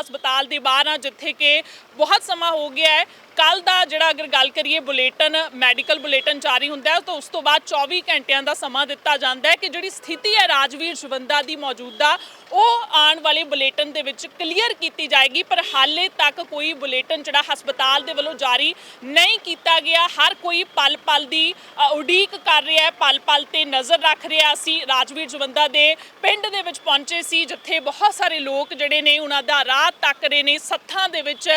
ਹਸਪਤਾਲ ਦੇ ਬਾਹਰ ਆ ਜਿੱਥੇ ਕਿ ਬਹੁਤ ਸਮਾਂ ਹੋ ਗਿਆ ਹੈ। ਕੱਲ ਦਾ ਜਿਹੜਾ ਅਗਰ ਗੱਲ ਕਰੀਏ ਬੁਲੇਟਨ, ਮੈਡੀਕਲ ਬੁਲੇਟਨ ਜਾਰੀ ਹੁੰਦਾ ਹੈ, ਤਾਂ ਉਸ ਤੋਂ ਬਾਅਦ 24 ਘੰਟਿਆਂ ਦਾ ਸਮਾਂ ਦਿੱਤਾ ਜਾਂਦਾ ਹੈ ਕਿ ਜਿਹੜੀ ਸਥਿਤੀ ਹੈ ਰਾਜਵੀਰ ਜਵੰਦਾ ਦੀ ਮੌਜੂਦਾ, ਉਹ ਆਉਣ ਵਾਲੇ ਬੁਲੇਟਨ ਦੇ ਵਿੱਚ ਕਲੀਅਰ ਕੀਤੀ ਜਾਏਗੀ, ਪਰ ਹਾਲੇ ਤੱਕ ਕੋਈ ਬੁਲੇਟਨ ਜਿਹੜਾ ਹਸਪਤਾਲ ਦੇ ਵੱਲੋਂ ਜਾਰੀ ਨਹੀਂ ਕੀਤਾ ਗਿਆ। ਹਰ ਕੋਈ ਪਲ ਪਲ ਦੀ ਉਡੀਕ ਕਰ ਰਿਹਾ ਹੈ ਪਲ ਪਲ ਤੇ ਨਜ਼ਰ ਰੱਖ ਰਿਹਾ ਸੀ। ਰਾਜਵੀਰ ਜਵੰਦਾ ਦੇ ਪਿੰਡ ਦੇ ਵਿੱਚ ਪਹੁੰਚੇ ਸੀ, ਜਿੱਥੇ ਬਹੁਤ ਸਾਰੇ ਲੋਕ ਜਿਹੜੇ ਨੇ, ਉਹਨਾਂ ਦਾ ਰਾਹ ਤੱਕ ਰਹੇ ਨੇ। ਸੱਥਾਂ ਦੇ ਵਿੱਚ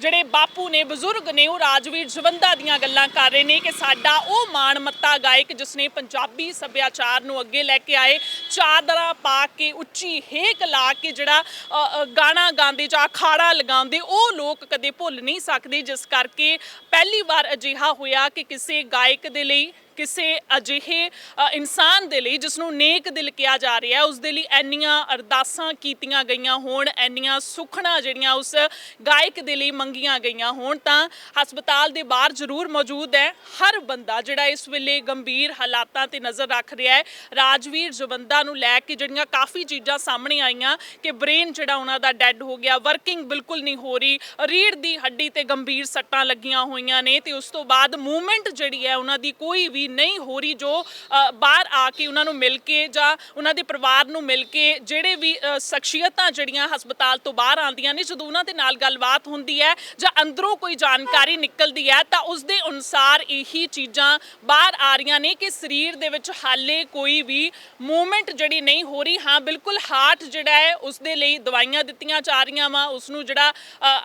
ਜਿਹੜੇ ਬਾਪੂ ਨੇ, ਬਜ਼ੁਰਗ ਨੇ ਉਹ ਰਾਜਵੀਰ ਜਵੰਦਾ ਦੀਆਂ ਗੱਲਾਂ ਕਰ ਰਹੇ ਨੇ ਕਿ ਸਾਡਾ ਉਹ ਮਾਣ ਮੱਤਾ ਗਾਇਕ ਜਿਸ ਨੇ ਪੰਜਾਬੀ ਸੱਭਿਆਚਾਰ ਨੂੰ ਅੱਗੇ ਲੈ ਕੇ ਆਏ, ਚਾਦਰਾ ਪਾ ਕੇ, ਉੱਚੀ ਹੇਕ ਲਾ ਕੇ ਜਿਹੜਾ ਗਾਣਾ ਗਾਉਂਦੇ ਜਾਂ ਅਖਾੜਾ ਲਗਾਉਂਦੇ, ਉਹ ਲੋਕ ਕਦੇ ਭੁੱਲ ਨਹੀਂ ਸਕਦੇ। ਜਿਸ ਕਰਕੇ ਪਹਿਲੀ ਵਾਰ ਅਜਿਹਾ ਹੋਇਆ ਕਿ ਕਿਸੇ ਗਾਇਕ ਦੇ ਲਈ ਕਿਸੇ ਅਜਿਹੇ ਇਨਸਾਨ ਦੇ ਲਈ ਜਿਸ ਨੂੰ ਨੇਕ ਦਿਲ ਕਿਹਾ ਜਾ ਰਿਹਾ ਉਸ ਦੇ ਲਈ ਇੰਨੀਆਂ ਅਰਦਾਸਾਂ ਕੀਤੀਆਂ ਗਈਆਂ ਹੋਣ, ਇੰਨੀਆਂ ਸੁਖਣਾ ਜਿਹੜੀਆਂ ਉਸ ਗਾਇਕ ਦੇ ਲਈ ਮੰਗੀਆਂ ਗਈਆਂ ਹੋਣ, ਤਾਂ ਹਸਪਤਾਲ ਦੇ ਬਾਹਰ ਜ਼ਰੂਰ ਮੌਜੂਦ ਹੈ। ਹਰ ਬੰਦਾ ਜਿਹੜਾ ਇਸ ਵੇਲੇ ਗੰਭੀਰ ਹਾਲਾਤਾਂ ਤੇ ਨਜ਼ਰ ਰੱਖ ਰਿਹਾ ਹੈ, ਰਾਜਵੀਰ ਜਵੰਦਾ ਨੂੰ ਲੈ ਕੇ ਜਿਹੜੀਆਂ ਕਾਫੀ ਚੀਜ਼ਾਂ ਸਾਹਮਣੇ ਆਈਆਂ ਕਿ ਬ੍ਰੇਨ ਜਿਹੜਾ ਉਹਨਾਂ ਦਾ ਡੈੱਡ ਹੋ ਗਿਆ, ਵਰਕਿੰਗ ਬਿਲਕੁਲ ਨਹੀਂ ਹੋ ਰਹੀ ਰੀੜ ਦੀ ਹੱਡੀ ਤੇ ਗੰਭੀਰ ਸੱਟਾਂ ਲੱਗੀਆਂ ਹੋਈਆਂ ਨੇ ਤੇ ਉਸ ਤੋਂ ਬਾਅਦ ਮੂਵਮੈਂਟ ਜਿਹੜੀ ਹੈ ਉਹਨਾਂ ਦੀ ਕੋਈ ਵੀ ਨਹੀਂ ਹੋ ਰਹੀ ਜੋ ਬਾਰ ਕੇ ਉਹਨਾਂ ਨੂੰ ਮਿਲ ਕੇ ਜਾਂ ਉਹਨਾਂ ਦੇ ਪਰਿਵਾਰ ਨੂੰ ਮਿਲ ਕੇ ਜਿਹੜੇ ਵੀ ਸ਼ਖਸੀਅਤਾਂ ਜਿਹੜੀਆਂ ਹਸਪਤਾਲ ਤੋਂ ਬਾਹਰ ਆਉਂਦੀਆਂ ਨੇ, ਜਦੋਂ ਉਹਨਾਂ ਦੇ ਨਾਲ ਗੱਲਬਾਤ ਹੁੰਦੀ ਹੈ ਜਾਂ ਅੰਦਰੋਂ ਕੋਈ ਜਾਣਕਾਰੀ ਨਿਕਲਦੀ ਹੈ, ਤਾਂ ਉਸ ਦੇ ਅਨੁਸਾਰ ਇਹੀ ਚੀਜ਼ਾਂ ਬਾਹਰ ਆ ਰਹੀਆਂ ਨੇ ਕਿ ਸਰੀਰ ਦੇ ਵਿੱਚ ਹਾਲੇ ਕੋਈ ਵੀ ਮੂਵਮੈਂਟ ਜਿਹੜੀ ਨਹੀਂ ਹੋ ਰਹੀ। ਹਾਂ, ਬਿਲਕੁਲ ਹਾਰਟ ਜਿਹੜਾ ਹੈ, ਉਸ ਦੇ ਲਈ ਦਵਾਈਆਂ ਦਿੱਤੀਆਂ ਜਾ ਰਹੀਆਂ ਵਾ, ਉਸ ਨੂੰ ਜਿਹੜਾ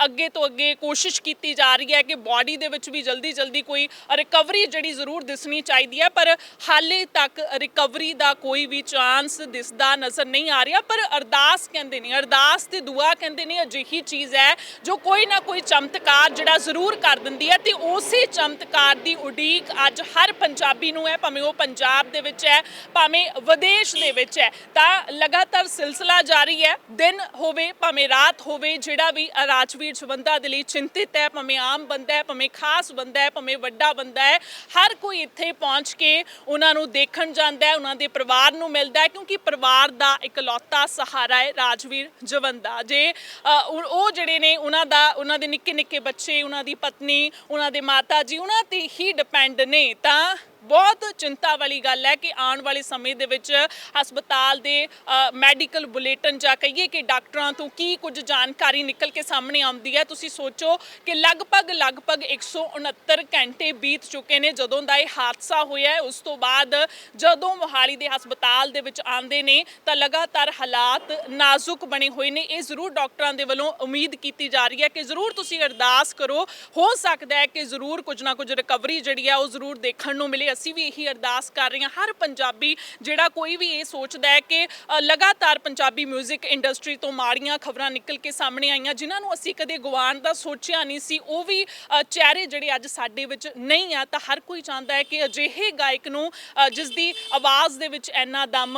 ਅੱਗੇ ਤੋਂ ਅੱਗੇ ਕੋਸ਼ਿਸ਼ ਕੀਤੀ ਜਾ ਰਹੀ ਹੈ ਕਿ ਬਾਡੀ ਦੇ ਵਿੱਚ ਵੀ ਜਲਦੀ ਜਲਦੀ ਕੋਈ ਰਿਕਵਰੀ ਜਿਹੜੀ ਜ਼ਰੂਰ ਦਿਸਣੀ ਚਾਹੀਦੀ ਹੈ, ਪਰ ਹਾਲੇ ਤੱਕ ਰਿਕਵਰੀ ਦਾ ਕੋਈ ਵੀ ਚਾਂਸ ਦਿਸਦਾ, ਨਜ਼ਰ ਨਹੀਂ ਆ ਰਿਹਾ, ਪਰ ਅਰਦਾਸ ਕਹਿੰਦੇ ਨੇ, ਅਰਦਾਸ ਤੇ ਦੁਆ ਕਹਿੰਦੇ ਨੇ, ਅਜਿਹੀ ਚੀਜ਼ ਹੈ ਜੋ ਕੋਈ ਨਾ ਕੋਈ ਚਮਤਕਾਰ ਜਿਹੜਾ ਜ਼ਰੂਰ ਕਰ ਦਿੰਦੀ ਹੈ ਤੇ ਉਸੇ ਚਮਤਕਾਰ ਦੀ ਉਡੀਕ ਅੱਜ ਹਰ ਪੰਜਾਬੀ ਨੂੰ ਹੈ, ਭਾਵੇਂ ਉਹ ਪੰਜਾਬ ਦੇ ਵਿੱਚ ਹੈ, ਭਾਵੇਂ ਵਿਦੇਸ਼ ਦੇ ਵਿੱਚ ਹੈ। ਤਾਂ ਲਗਾਤਾਰ ਸਿਲਸਿਲਾ ਜਾਰੀ ਹੈ, ਦਿਨ ਹੋਵੇ, ਭਾਵੇਂ ਰਾਤ ਹੋਵੇ, ਜਿਹੜਾ ਵੀ ਰਾਜਵੀਰ ਜਵੰਦਾ ਦੇ ਲਈ ਚਿੰਤਿਤ ਹੈ, ਭਾਵੇਂ ਆਮ ਬੰਦਾ ਹੈ, ਭਾਵੇਂ ਖਾਸ ਬੰਦਾ ਹੈ, ਭਾਵੇਂ ਵੱਡਾ ਬੰਦਾ ਹੈ, ਹਰ ਕੋਈ ਇੱਥੇ ਪਹੁੰਚ ਕੇ ਉਹਨਾਂ ਨੂੰ ਦੇਖਣ ਜਾਂਦਾ ਹੈ ਉਹਨਾਂ ਦੇ ਪਰਿਵਾਰ ਨੂੰ ਮਿਲਦਾ ਹੈ ਕਿਉਂਕਿ ਪਰਿਵਾਰ ਦਾ ਇਕਲੌਤਾ ਸਹਾਰਾ ਹੈ ਰਾਜਵੀਰ ਜਵੰਦਾ। ਜੇ ਅ, ਉਹ ਜਿਹੜੇ ਨੇ ਉਹਨਾਂ ਦਾ ਉਹਨਾਂ ਦੇ ਨਿੱਕੇ ਨਿੱਕੇ ਬੱਚੇ ਉਹਨਾਂ ਦੀ ਪਤਨੀ ਉਹਨਾਂ ਦੇ ਮਾਤਾ ਜੀ ਉਹਨਾਂ ਤੇ ਹੀ ਡਿਪੈਂਡ ਨੇ ਤਾਂ ਬਹੁਤ ਚਿੰਤਾ ਵਾਲੀ ਗੱਲ ਹੈ ਕਿ ਆਉਣ ਵਾਲੇ ਸਮੇਂ ਦੇ ਵਿੱਚ ਹਸਪਤਾਲ ਦੇ ਮੈਡੀਕਲ ਬੁਲੇਟਿਨ ਜਾਂ ਕਹੀਏ ਕਿ ਡਾਕਟਰਾਂ ਤੋਂ ਕੀ ਕੁਝ ਜਾਣਕਾਰੀ ਨਿਕਲ ਕੇ ਸਾਹਮਣੇ ਆਉਂਦੀ ਹੈ, ਤੁਸੀਂ ਸੋਚੋ ਕਿ ਲਗਭਗ ਲਗਭਗ 169 ਘੰਟੇ ਬੀਤ ਚੁੱਕੇ ਨੇ ਜਦੋਂ ਦਾ ਇਹ ਹਾਦਸਾ ਹੋਇਆ ਹੈ। ਉਸ ਤੋਂ ਬਾਅਦ ਜਦੋਂ ਮੋਹਾਲੀ ਦੇ ਹਸਪਤਾਲ ਦੇ ਵਿੱਚ ਆਂਦੇ ਨੇ ਤਾਂ ਲਗਾਤਾਰ ਹਾਲਾਤ ਨਾਜ਼ੁਕ ਬਣੇ ਹੋਏ ਨੇ। ਇਹ ਜ਼ਰੂਰ ਡਾਕਟਰਾਂ ਦੇ ਵੱਲੋਂ ਉਮੀਦ ਕੀਤੀ ਜਾ ਰਹੀ ਹੈ ਕਿ ਜ਼ਰੂਰ ਤੁਸੀਂ ਅਰਦਾਸ ਕਰੋ। ਹੋ ਸਕਦਾ ਹੈ ਕਿ ਜ਼ਰੂਰ ਕੁਝ ਨਾ ਕੁਝ ਰਿਕਵਰੀ ਜਿਹੜੀ ਹੈ ਉਹ ਜ਼ਰੂਰ ਦੇਖਣ ਨੂੰ ਮਿਲੇ। ਅਸੀਂ ਵੀ ਇਹੀ ਅਰਦਾਸ ਕਰ ਰਹੇ ਹਾਂ। ਹਰ ਪੰਜਾਬੀ ਜਿਹੜਾ ਕੋਈ ਵੀ ਇਹ ਸੋਚਦਾ ਹੈ ਕਿ ਲਗਾਤਾਰ ਪੰਜਾਬੀ 뮤직 ਇੰਡਸਟਰੀ ਤੋਂ ਮਾੜੀਆਂ ਖਬਰਾਂ ਨਿਕਲ ਕੇ ਸਾਹਮਣੇ ਆਈਆਂ, ਜਿਨ੍ਹਾਂ ਨੂੰ ਅਸੀਂ ਕਦੇ ਗਵਾਉਣ ਦਾ ਸੋਚਿਆ ਨਹੀਂ ਸੀ, ਉਹ ਵੀ ਚਿਹਰੇ ਜਿਹੜੇ ਅੱਜ ਸਾਡੇ ਵਿੱਚ ਨਹੀਂ ਆ, ਤਾਂ ਹਰ ਕੋਈ ਚਾਹੁੰਦਾ ਹੈ ਕਿ ਅਜਿਹੇ ਗਾਇਕ ਨੂੰ ਜਿਸ ਦੀ ਆਵਾਜ਼ ਦੇ ਵਿੱਚ ਇੰਨਾ ਦਮ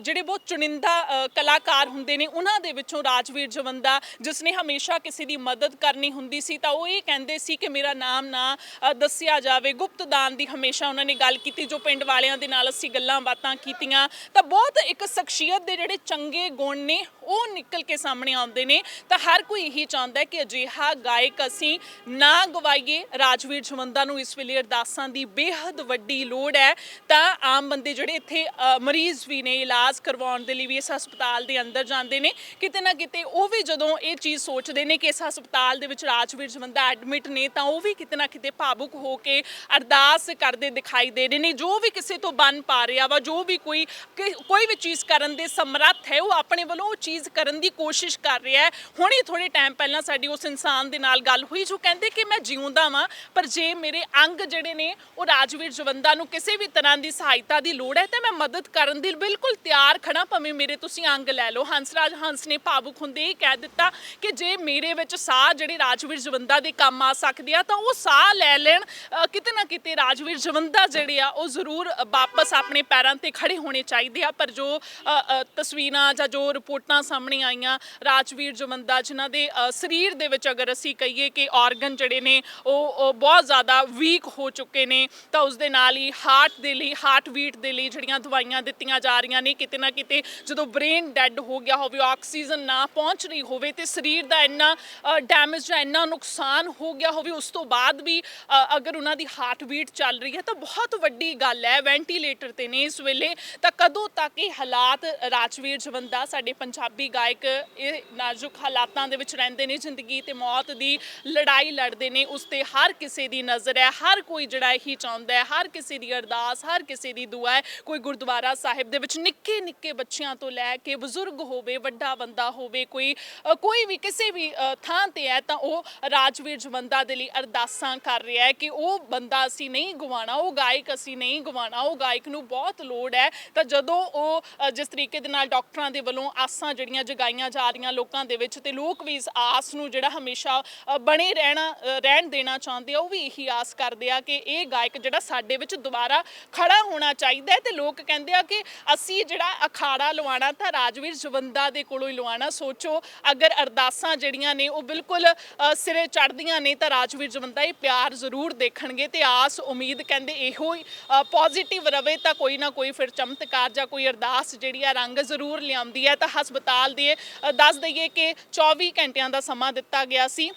ਜਿਹੜੇ ਬਹੁਤ ਚੁਣਿੰਦਾ ਕਲਾਕਾਰ ਹੁੰਦੇ ਨੇ, ਉਹਨਾਂ ਦੇ ਵਿੱਚੋਂ ਰਾਜਵੀਰ ਜਵੰਦਾ, ਜਿਸ ਨੇ ਹਮੇਸ਼ਾ ਕਿਸੇ ਦੀ ਮਦਦ ਕਰਨੀ ਹੁੰਦੀ ਸੀ, ਤਾਂ ਉਹ ਇਹ ਕਹਿੰਦੇ ਸੀ ਕਿ ਮੇਰਾ ਨਾਮ ਨਾ ਦੱਸਿਆ ਜਾਵੇ। ਗੁਪਤ ਦਾਨ ਦੀ ਹਮੇਸ਼ਾ ਉਹਨਾਂ ਨੇ ਗੱਲ ਕੀਤੀ ਜੋ ਪਿੰਡ ਵਾਲਿਆਂ ਦੇ ਨਾਲ ਅਸੀਂ ਗੱਲਾਂ ਬਾਤਾਂ ਕੀਤੀਆਂ, ਤਾਂ ਬਹੁਤ ਇੱਕ ਸ਼ਖਸੀਅਤ ਦੇ ਜਿਹੜੇ ਚੰਗੇ ਗੁਣ ਨੇ, ਉਹ ਨਿਕਲ ਕੇ ਸਾਹਮਣੇ ਆਉਂਦੇ ਨੇ। ਤਾਂ ਹਰ ਕੋਈ ਇਹੀ ਚਾਹੁੰਦਾ ਹੈ ਕਿ ਅਜਿਹਾ ਗਾਇਕ ਅਸੀਂ ਨਾ ਗਵਾਈਏ। ਰਾਜਵੀਰ ਜਵੰਦਾ ਨੂੰ ਇਸ ਵੇਲੇ ਅਰਦਾਸਾਂ ਦੀ ਬੇਹੱਦ ਵੱਡੀ ਲੋੜ ਹੈ। ਤਾਂ ਆਮ ਬੰਦੇ ਜਿਹੜੇ ਇੱਥੇ ਮਰੀਜ਼ ਵੀ ਨੇ, ਇਲਾਜ ਕਰਵਾਉਣ ਦੇ ਲਈ ਵੀ ਇਸ ਹਸਪਤਾਲ ਦੇ ਅੰਦਰ ਜਾਂਦੇ ਨੇ, ਕਿਤੇ ਨਾ ਕਿਤੇ ਉਹ ਵੀ ਜਦੋਂ ਇਹ ਚੀਜ਼ ਸੋਚਦੇ ਨੇ ਕਿ ਇਸ ਹਸਪਤਾਲ ਦੇ ਵਿੱਚ ਰਾਜਵੀਰ ਜਵੰਦਾ ਐਡਮਿਟ ਨੇ, ਤਾਂ ਉਹ ਵੀ ਕਿਤੇ ਨਾ ਕਿਤੇ ਭਾਵੁਕ ਹੋ ਕੇ ਅਰਦਾਸ ਕਰਦੇ ਦਿਖਾਈ ਦੇ ਰਹੇ ਨੇ, ਜੋ ਵੀ ਕਿਸੇ ਤੋਂ ਬਨ ਪਾ ਰਿਹਾ ਵਾ, ਜੋ ਵੀ ਕੋਈ ਕਿ- ਕੋਈ ਵੀ ਚੀਜ਼ ਕਰਨ ਦੇ ਸਮਰੱਥ ਹੈ, ਉਹ ਆਪਣੇ ਵੱਲੋਂ ਉਹ ਚੀਜ਼ ਕਰਨ ਦੀ ਕੋਸ਼ਿਸ਼ ਕਰ ਰਿਹਾ ਹੈ। ਹੁਣੇ ਥੋੜੇ ਟਾਈਮ ਪਹਿਲਾਂ ਸਾਡੀ ਉਸ ਇਨਸਾਨ ਦੇ ਨਾਲ ਗੱਲ ਹੋਈ, ਜੋ ਕਹਿੰਦੇ ਕਿ ਮੈਂ ਜਿਉਂਦਾ ਵਾਂ, ਪਰ ਜੇ ਮੇਰੇ ਅੰਗ ਜਿਹੜੇ ਨੇ, ਉਹ ਰਾਜਵੀਰ ਜਵੰਦਾ ਨੂੰ ਕਿਸੇ ਵੀ ਤਰ੍ਹਾਂ ਦੀ ਸਹਾਇਤਾ ਦੀ ਲੋੜ ਹੈ, ਤਾਂ ਮੈਂ ਮਦਦ ਕਰਨ ਦੀ ਬਿਲਕੁਲ ਤਿਆਰ ਖੜਾ ਭਾਵੇਂ ਮੇਰੇ ਤੁਸੀਂ ਅੰਗ ਲੈ ਲਓ। ਹੰਸਰਾਜ ਹੰਸ ਨੇ ਭਾਵੁਕ ਹੁੰਦੇ ਹੀ ਕਹਿ ਦਿੱਤਾ ਕਿ ਜੇ ਮੇਰੇ ਵਿੱਚ ਸਾਹ ਜਿਹੜੇ ਰਾਜਵੀਰ ਜਵੰਦਾ ਦੇ ਕੰਮ ਆ ਸਕਦੇ ਆ, ਤਾਂ ਉਹ ਸਾਹ ਲੈ ਲੈਣ ਕਿਤੇ ਨਾ ਕਿਤੇ ਰਾਜਵੀਰ ਜਵੰਦਾ ਜਿਹੜੇ ਆ, ਉਹ ਜ਼ਰੂਰ ਵਾਪਸ ਆਪਣੇ ਪੈਰਾਂ ਤੇ ਖੜੇ ਹੋਣੇ ਚਾਹੀਦੇ ਆ। ਪਰ ਜੋ ਤਸਵੀਰਾਂ ਜਾਂ ਜੋ ਰਿਪੋਰਟਾਂ ਸਾਹਮਣੇ ਆਈਆਂ, ਰਾਜਵੀਰ ਜਮੰਦਾ ਜਿਨ੍ਹਾਂ ਦੇ ਸਰੀਰ ਦੇ ਵਿੱਚ ਅਗਰ ਅਸੀਂ ਕਹੀਏ ਕਿ ਆਰਗਨ ਜਿਹੜੇ ਨੇ, ਉਹ ਬਹੁਤ ਜ਼ਿਆਦਾ ਵੀਕ ਹੋ ਚੁੱਕੇ ਨੇ, ਤਾਂ ਉਸ ਦੇ ਨਾਲ ਹੀ ਹਾਰਟ ਦੇ ਲਈ ਹਾਰਟ ਬੀਟ ਦੇ ਲਈ ਜਿਹੜੀਆਂ ਦਵਾਈਆਂ ਦਿੱਤੀਆਂ ਜਾ ਰਹੀਆਂ ਨੇ, ਕਿਤੇ ਨਾ ਕਿਤੇ ਜਦੋਂ ਬ੍ਰੇਨ ਡੈੱਡ ਹੋ ਗਿਆ ਹੋਵੇ ਆਕਸੀਜਨ ਨਾ ਪਹੁੰਚ ਰਹੀ ਹੋਵੇ, ਤੇ ਸਰੀਰ ਦਾ ਇੰਨਾ ਡੈਮੇਜ ਜਾਂ ਇੰਨਾ ਨੁਕਸਾਨ ਹੋ ਗਿਆ ਹੋਵੇ, ਉਸ ਤੋਂ ਬਾਅਦ ਵੀ ਅਗਰ ਉਹਨਾਂ ਦੀ ਹਾਰਟ ਬੀਟ ਚੱਲ ਰਹੀ ਹੈ, ਤਾਂ ਬਹੁਤ ਬਹੁਤ ਵੱਡੀ ਗੱਲ ਹੈ ਵੈਂਟੀਲੇਟਰ ਤੇ ਨੇ ਇਸ ਵੇਲੇ। ਤਾਂ ਕਦੋਂ ਤੱਕ ਇਹ ਹਾਲਾਤ ਰਾਜਵੀਰ ਜਵੰਦਾ, ਸਾਡੇ ਪੰਜਾਬੀ ਗਾਇਕ, ਇਹ ਨਾਜ਼ੁਕ ਹਾਲਾਤਾਂ ਦੇ ਵਿੱਚ ਰਹਿੰਦੇ ਨੇ, ਜ਼ਿੰਦਗੀ ਤੇ ਮੌਤ ਦੀ ਲੜਾਈ ਲੜਦੇ ਨੇ, ਉਸ ਤੇ ਹਰ ਕਿਸੇ ਦੀ ਨਜ਼ਰ ਹੈ, ਹਰ ਕੋਈ ਜਿਹੜਾ ਇਹੀ ਚਾਹੁੰਦਾ ਹੈ, ਹਰ ਕਿਸੇ ਦੀ ਅਰਦਾਸ, ਹਰ ਕਿਸੇ ਦੀ ਦੁਆ ਹੈ, ਕੋਈ ਗੁਰਦੁਆਰਾ ਸਾਹਿਬ ਦੇ ਵਿੱਚ ਨਿੱਕੇ ਨਿੱਕੇ ਬੱਚਿਆਂ ਤੋਂ ਲੈ ਕੇ ਬਜ਼ੁਰਗ ਹੋਵੇ, ਵੱਡਾ ਬੰਦਾ ਹੋਵੇ, ਕੋਈ ਕੋਈ ਵੀ ਕਿਸੇ ਵੀ ਥਾਂ ਤੇ ਹੈ, ਤਾਂ ਉਹ ਰਾਜਵੀਰ ਜਵੰਦਾ ਦੇ ਲਈ ਅਰਦਾਸਾਂ ਕਰ ਰਿਹਾ ਹੈ ਕਿ ਉਹ ਬੰਦਾ ਅਸੀਂ ਨਹੀਂ ਗਵਾਣਾ ਉਹ ਗਾਇਕ ਅਸੀਂ ਨਹੀਂ ਗਵਾਣਾ ਉਹ ਗਾਇਕ ਨੂੰ ਬਹੁਤ ਲੋੜ ਹੈ। ਤਾਂ ਜਦੋਂ ਉਹ ਅ, ਜਿਸ ਤਰੀਕੇ ਦੇ ਨਾਲ ਡਾਕਟਰਾਂ ਦੇ ਵੱਲੋਂ ਆਸਾਂ ਜਿਹੜੀਆਂ ਜਗਾਈਆਂ ਜਾ ਰਹੀਆਂ ਲੋਕਾਂ ਦੇ ਵਿੱਚ ਤੇ ਲੋਕ ਵੀ ਇਸ ਆਸ ਨੂੰ ਜਿਹੜਾ ਹਮੇਸ਼ਾ ਅ, ਬਣੇ ਰਹਿਣਾ ਅ, ਰਹਿਣ ਦੇਣਾ ਚਾਹੁੰਦੇ ਆ ਉਹ ਵੀ ਇਹੀ ਆਸ ਕਰਦੇ ਆ ਕਿ ਇਹ ਗਾਇਕ ਜਿਹੜਾ ਸਾਡੇ ਵਿੱਚ ਦੁਬਾਰਾ ਖੜਾ ਹੋਣਾ ਚਾਹੀਦਾ ਹੈ ਤੇ ਲੋਕ ਕਹਿੰਦੇ ਆ ਕਿ ਅਸੀਂ ਜਿਹੜਾ ਅਖਾੜਾ ਲਵਾਣਾ ਤਾਂ ਰਾਜਵੀਰ ਜਵੰਦਾ ਦੇ ਕੋਲੋਂ ਹੀ ਲਵਾਣਾ ਸੋਚੋ ਅਗਰ ਅਰਦਾਸਾਂ ਜਿਹੜੀਆਂ ਨੇ ਉਹ ਬਿਲਕੁਲ ਅ, ਸਿਰੇ ਚੜ੍ਹਦੀਆਂ ਨੇ ਤਾਂ ਰਾਜਵੀਰ ਜਵੰਦਾ ਇਹ ਪਿਆਰ ਜ਼ਰੂਰ ਦੇਖਣਗੇ ਤੇ ਆਸ ਉਮੀਦ ਕਹਿੰਦੇ ਇਹੋ ਹੀ ਪੋਜ਼ਿਟਿਵ ਰਵੇ ਤਾਂ ਕੋਈ ਨਾ ਕੋਈ ਫਿਰ ਚਮਤਕਾਰ ਜਾਂ ਕੋਈ ਅਰਦਾਸ ਜਿਹੜੀ ਆ ਰੰਗ ਜ਼ਰੂਰ ਲਿਆਉਂਦੀ ਹੈ। ਤਾਂ ਹਸਪਤਾਲ ਦੇ ਦੱਸ ਦਈਏ ਕਿ 24 ਘੰਟਿਆਂ ਦਾ ਸਮਾਂ ਦਿੱਤਾ ਗਿਆ ਸੀ।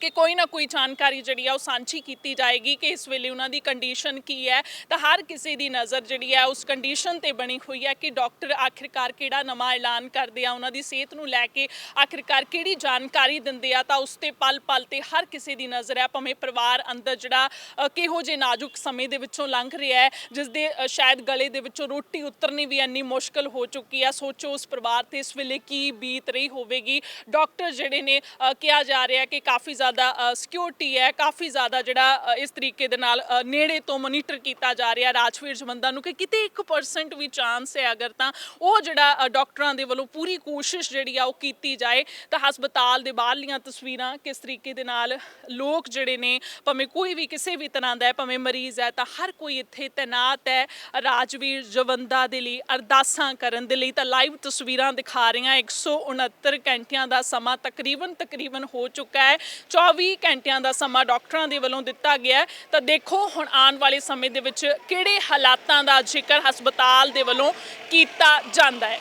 ਕਿ ਕੋਈ ਨਾ ਕੋਈ ਜਾਣਕਾਰੀ ਜਿਹੜੀ ਆ ਉਹ ਸਾਂਝੀ ਕੀਤੀ ਜਾਏਗੀ ਕਿ ਇਸ ਵੇਲੇ ਉਹਨਾਂ ਦੀ ਕੰਡੀਸ਼ਨ ਕੀ ਹੈ। ਤਾਂ ਹਰ ਕਿਸੇ ਦੀ ਨਜ਼ਰ ਜਿਹੜੀ ਹੈ ਉਸ ਕੰਡੀਸ਼ਨ ਤੇ ਬਣੀ ਹੋਈ ਹੈ ਕਿ ਡਾਕਟਰ ਆਖਿਰਕਾਰ ਕਿਹੜਾ ਨਵਾਂ ਐਲਾਨ ਕਰਦੇ ਆ, ਉਹਨਾਂ ਦੀ ਸਿਹਤ ਨੂੰ ਲੈ ਕੇ ਆਖਿਰਕਾਰ ਕਿਹੜੀ ਜਾਣਕਾਰੀ ਦਿੰਦੇ ਆ, ਤਾਂ ਉਸ ਤੇ ਪਲ ਪਲ ਤੇ ਹਰ ਕਿਸੇ ਦੀ ਨਜ਼ਰ ਹੈ ਭਾਵੇਂ ਪਰਿਵਾਰ ਅੰਦਰ ਜਿਹੜਾ ਕਿਹੋ ਜਿਹੇ ਨਾਜ਼ੁਕ ਸਮੇਂ ਦੇ ਵਿੱਚੋਂ ਲੰਘ ਰਿਹਾ ਹੈ, ਜਿਸ ਦੇ ਸ਼ਾਇਦ ਗਲੇ ਦੇ ਵਿੱਚੋਂ ਰੋਟੀ ਉਤਰਨੀ ਵੀ ਇੰਨੀ ਮੁਸ਼ਕਲ ਹੋ ਚੁੱਕੀ ਆ। ਸੋਚੋ ਉਸ ਪਰਿਵਾਰ ਤੇ ਇਸ ਵੇਲੇ ਕੀ ਬੀਤ ਰਹੀ ਹੋਵੇਗੀ। ਡਾਕਟਰ ਜਿਹੜੇ ਨੇ ਕਿਹਾ ਜਾ ਰਿਹਾ ਕਿ ਕਾਫੀ ਜ਼ਿਆਦਾ ਸਿਕਿਉਰਿਟੀ ਹੈ, ਕਾਫੀ ਜ਼ਿਆਦਾ ਜਿਹੜਾ ਇਸ ਤਰੀਕੇ ਦੇ ਨਾਲ ਨੇੜੇ ਤੋਂ ਮੋਨੀਟਰ ਕੀਤਾ ਜਾ ਰਿਹਾ ਰਾਜਵੀਰ ਜਵੰਦਾ ਨੂੰ ਕਿ ਕਿਤੇ 1% ਵੀ ਚਾਂਸ ਹੈ ਅਗਰ ਤਾਂ ਉਹ ਜਿਹੜਾ ਡਾਕਟਰਾਂ ਦੇ ਵੱਲੋਂ ਪੂਰੀ ਕੋਸ਼ਿਸ਼ ਜਿਹੜੀ ਆ ਉਹ ਕੀਤੀ ਜਾਏ ਤਾਂ ਹਸਪਤਾਲ ਦੇ ਬਾਹਰਲੀਆਂ ਤਸਵੀਰਾਂ ਕਿਸ ਤਰੀਕੇ ਦੇ ਨਾਲ ਲੋਕ ਜਿਹੜੇ ਨੇ, ਭਾਵੇਂ ਕੋਈ ਵੀ ਕਿਸੇ ਵੀ ਤਰ੍ਹਾਂ ਦਾ ਹੈ, ਭਾਵੇਂ ਮਰੀਜ਼ ਹੈ ਤਾਂ ਹਰ ਕੋਈ ਇੱਥੇ ਤੈਨਾਤ ਹੈ ਰਾਜਵੀਰ ਜਵੰਦਾ ਦੇ ਲਈ, ਅਰਦਾਸਾਂ ਕਰਨ ਦੇ ਲਈ ਤਾਂ ਲਾਈਵ ਤਸਵੀਰਾਂ ਦਿਖਾ ਰਹੀਆਂ 169 ਘੰਟਿਆਂ ਦਾ ਸਮਾਂ ਤਕਰੀਬਨ ਤਕਰੀਬਨ ਹੋ ਚੁੱਕਾ ਹੈ। 24 ਘੰਟਿਆਂ ਦਾ ਸਮਾਂ ਡਾਕਟਰਾਂ ਦੇ ਵੱਲੋਂ ਦਿੱਤਾ ਗਿਆ ਤਾਂ ਦੇਖੋ ਹੁਣ ਆਉਣ ਵਾਲੇ ਸਮੇਂ ਦੇ ਵਿੱਚ ਕਿਹੜੇ ਹਾਲਾਤਾਂ ਦਾ ਜ਼ਿਕਰ ਹਸਪਤਾਲ ਦੇ ਵੱਲੋਂ ਕੀਤਾ ਜਾਂਦਾ ਹੈ।